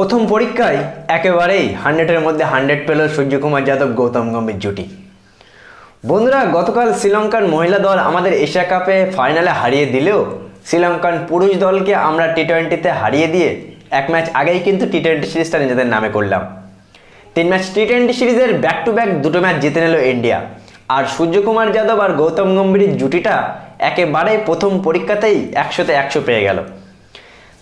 প্রথম পরীক্ষায় একেবারেই হান্ড্রেডের মধ্যে হান্ড্রেড পেল সূর্যকুমার যাদব গৌতম গম্ভীর জুটি। বন্ধুরা, গতকাল শ্রীলঙ্কার মহিলা দল আমাদের এশিয়া কাপে ফাইনালে হারিয়ে দিলেও শ্রীলঙ্কান পুরুষ দলকে আমরা টি টোয়েন্টিতে হারিয়ে দিয়ে এক ম্যাচ আগেই কিন্তু টি টোয়েন্টি সিরিজটা নিজেদের নামে করলাম। তিন ম্যাচ টি টোয়েন্টি সিরিজের ব্যাক টু ব্যাক দুটো ম্যাচ জিতে নিল ইন্ডিয়া। আর সূর্যকুমার যাদব আর গৌতম গম্ভীরের জুটিটা একেবারেই প্রথম পরীক্ষাতেই একশোতে একশো পেয়ে গেল।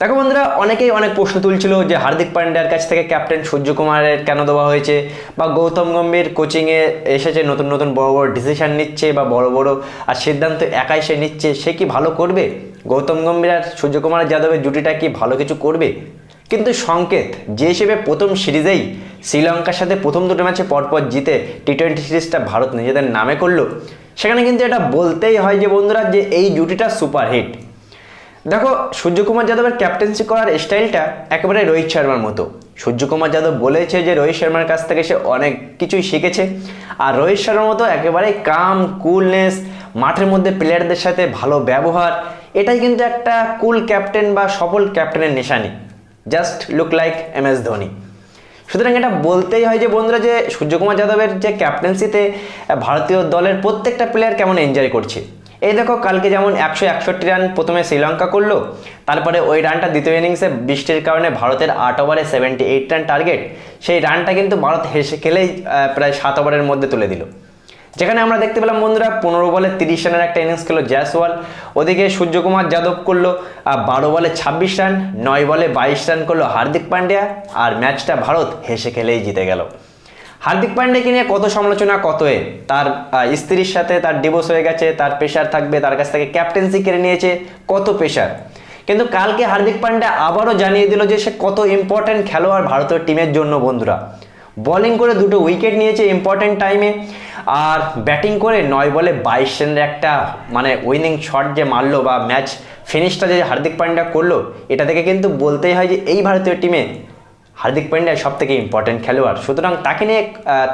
দেখো বন্ধুরা, অনেকেই অনেক প্রশ্ন তুলছিল যে হার্দিক পান্ডিয়ার কাছ থেকে ক্যাপ্টেন সূর্যকুমারের কেন দেওয়া হয়েছে, বা গৌতম গম্ভীর কোচিংয়ে এসেছে, নতুন নতুন বড় বড় ডিসিশন নিচ্ছে, বা বড় বড় আর সিদ্ধান্ত একাই সে নিচ্ছে, সে কি ভালো করবে? গৌতম গম্ভীর আর সূর্যকুমার যাদবের জুটিটা কি ভালো কিছু করবে? কিন্তু সংকেত, যে হিসেবে প্রথম সিরিজেই শ্রীলঙ্কার সাথে প্রথম দুটো ম্যাচে পরপর জিতে টি টোয়েন্টি সিরিজটা ভারত নিজেদের নামে করল, সেখানে কিন্তু এটা বলতেই হয় যে বন্ধুরা, যে এই জুটিটা সুপারহিট দেখো, সূর্যকুমার যাদবের ক্যাপ্টেন্সি করার স্টাইলটা একেবারে রোহিত শর্মার মতো। সূর্যকুমার যাদব বলেছে যে, রোহিত শর্মার কাছ থেকে সে অনেক কিছুই শিখেছে। আর রোহিত শর্মার মতো একেবারে কাম কুলনেস মাঠের মধ্যে প্লেয়ারদের সাথে ভালো ব্যবহার, এটাই কিন্তু একটা কুল ক্যাপ্টেন বা সফল ক্যাপ্টেনের নিশানি। Just look like M S Dhoni সুতরাং এটা বলতেই হয় যে, বন্ধুরা, যে সূর্যকুমার যাদবের যে ক্যাপ্টেন্সিতে ভারতীয় দলের প্রত্যেকটা প্লেয়ার কেমন এনজয় করছে। এই দেখো, কালকে যেমন একশো একষট্টি রান প্রথমে শ্রীলঙ্কা করল, তারপরে ওই রানটা দ্বিতীয় ইনিংসে বৃষ্টির কারণে ভারতের আট ওভারে সেভেন্টি এইট রান টার্গেট সেই রানটা কিন্তু ভারত হেসে খেলেই প্রায় সাত ওভারের মধ্যে তুলে দিল। যেখানে আমরা দেখতে পেলাম বন্ধুরা, পনেরো বলে তিরিশ রানের একটা ইনিংস খেলো জয়সওয়াল, ওদিকে সূর্যকুমার যাদব করল বারো বলে ছাব্বিশ রান, নয় বলে বাইশ রান করল হার্দিক পান্ডিয়া, আর ম্যাচটা ভারত হেসে খেলেই জিতে গেল। হার্দিক পান্ডেকে নিয়ে কত সমালোচনা কত এ তার স্ত্রীর সাথে তার ডিভোর্স হয়ে গেছে, তার প্রেশার থাকবে, তার কাছ থেকে ক্যাপ্টেন্সি কেড়ে নিয়েছে, কত প্রেশার কিন্তু কালকে হার্দিক পান্ডে আবারও জানিয়ে দিল যে সে কত ইম্পর্ট্যান্ট খেলোয়াড় ভারতের টিমের জন্য, বন্ধুরা। বোলিং করে দুটো উইকেট নিয়েছে ইম্পর্ট্যান্ট টাইমে আর ব্যাটিং করে নয় বলে বাইশ রানের একটা মানে উইনিং শট যে মারলো বা ম্যাচ ফিনিশটা যে হার্দিক পান্ড্যা করল, এটা থেকে কিন্তু বলতেই হয় যে এই ভারতীয় টিমে হার্দিক পান্ডিয়া সব থেকে ইম্পর্টেন্ট খেলোয়াড়। সুতরাং তাকে নিয়ে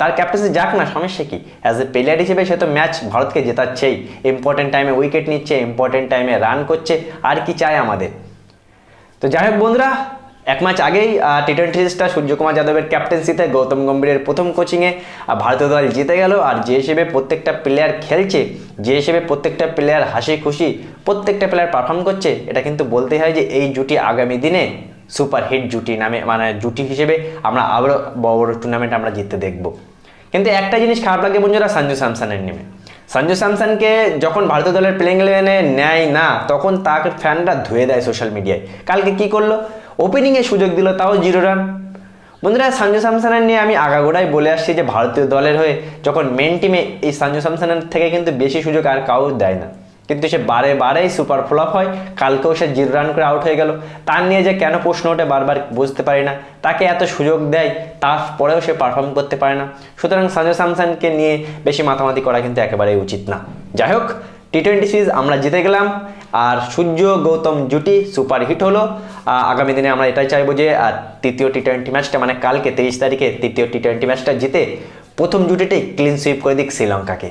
তার ক্যাপ্টেন্সি যাক না, সমস্যা কি? অ্যাজ এ প্লেয়ার হিসেবে সে তো ম্যাচ ভারতকে জেতাচ্ছেই। ইম্পর্টেন্ট টাইমে উইকেট নিচ্ছে ইম্পর্টেন্ট টাইমে রান করছে। আর কি চায় আমাদের? তো যাই হোক বন্ধুরা, এক ম্যাচ আগেই টি টোয়েন্টি সিরিজটা সূর্যকুমার যাদবের ক্যাপ্টেন্সিতে গৌতম গম্ভীরের প্রথম কোচিংয়ে ভারতীয় দল জিতে গেল। আর যে হিসেবে প্রত্যেকটা প্লেয়ার খেলছে, যে হিসেবে প্রত্যেকটা প্লেয়ার হাসি খুশি, প্রত্যেকটা প্লেয়ার পারফর্ম করছে, এটা কিন্তু বলতেই হয় যে এই জুটি আগামী দিনে সুপার হিট জুটি নামে মানে জুটি হিসেবে আমরা আবারও বড় বড় টুর্নামেন্ট আমরা জিততে দেখব। কিন্তু একটা জিনিস খারাপ লাগে বন্ধুরা, সঞ্জু স্যামসনের নেমে সঞ্জু স্যামসনকে যখন ভারতীয় দলের প্লেইং ইলেভেনে নেয় না, তখন তাকে ফ্যানরা ধুয়ে দেয় সোশ্যাল মিডিয়ায় কালকে কি করল? ওপেনিংয়ে সুযোগ দিল, তাও জিরো রান বন্ধুরা, সঞ্জু স্যামসনের নিয়ে আমি আগাগোড়াই বলে আসছি যে, ভারতীয় দলের হয়ে যখন মেন টিমে এই সঞ্জু স্যামসনের থেকে কিন্তু বেশি সুযোগ আর কাউ দেয় না। কিন্তু সে বারে বারেই সুপার ফ্লপ হয়, কালকেও সে জিরো রান করে আউট হয়ে গেল। তার নিয়ে যে কেন প্রশ্ন ওঠে বারবার বুঝতে পারি না। তাকে এত সুযোগ দেয়, তারপরেও সে পারফর্ম করতে পারে না। সুতরাং সঞ্জু স্যামসনকে নিয়ে বেশি মাতামাতি করা কিন্তু একেবারেই উচিত না। যাই হোক টি টোয়েন্টি সিরিজ আমরা জিতে গেলাম, আর সূর্য গৌতম জুটি সুপার হিট হলো। আগামী দিনে আমরা এটাই চাইব যে তৃতীয় টি টোয়েন্টি ম্যাচটা মানে কালকে তেইশ তারিখে তৃতীয় টি টোয়েন্টি ম্যাচটা জিতে প্রথম জুটিটাই ক্লিন সুইপ করে দিক শ্রীলঙ্কাকে।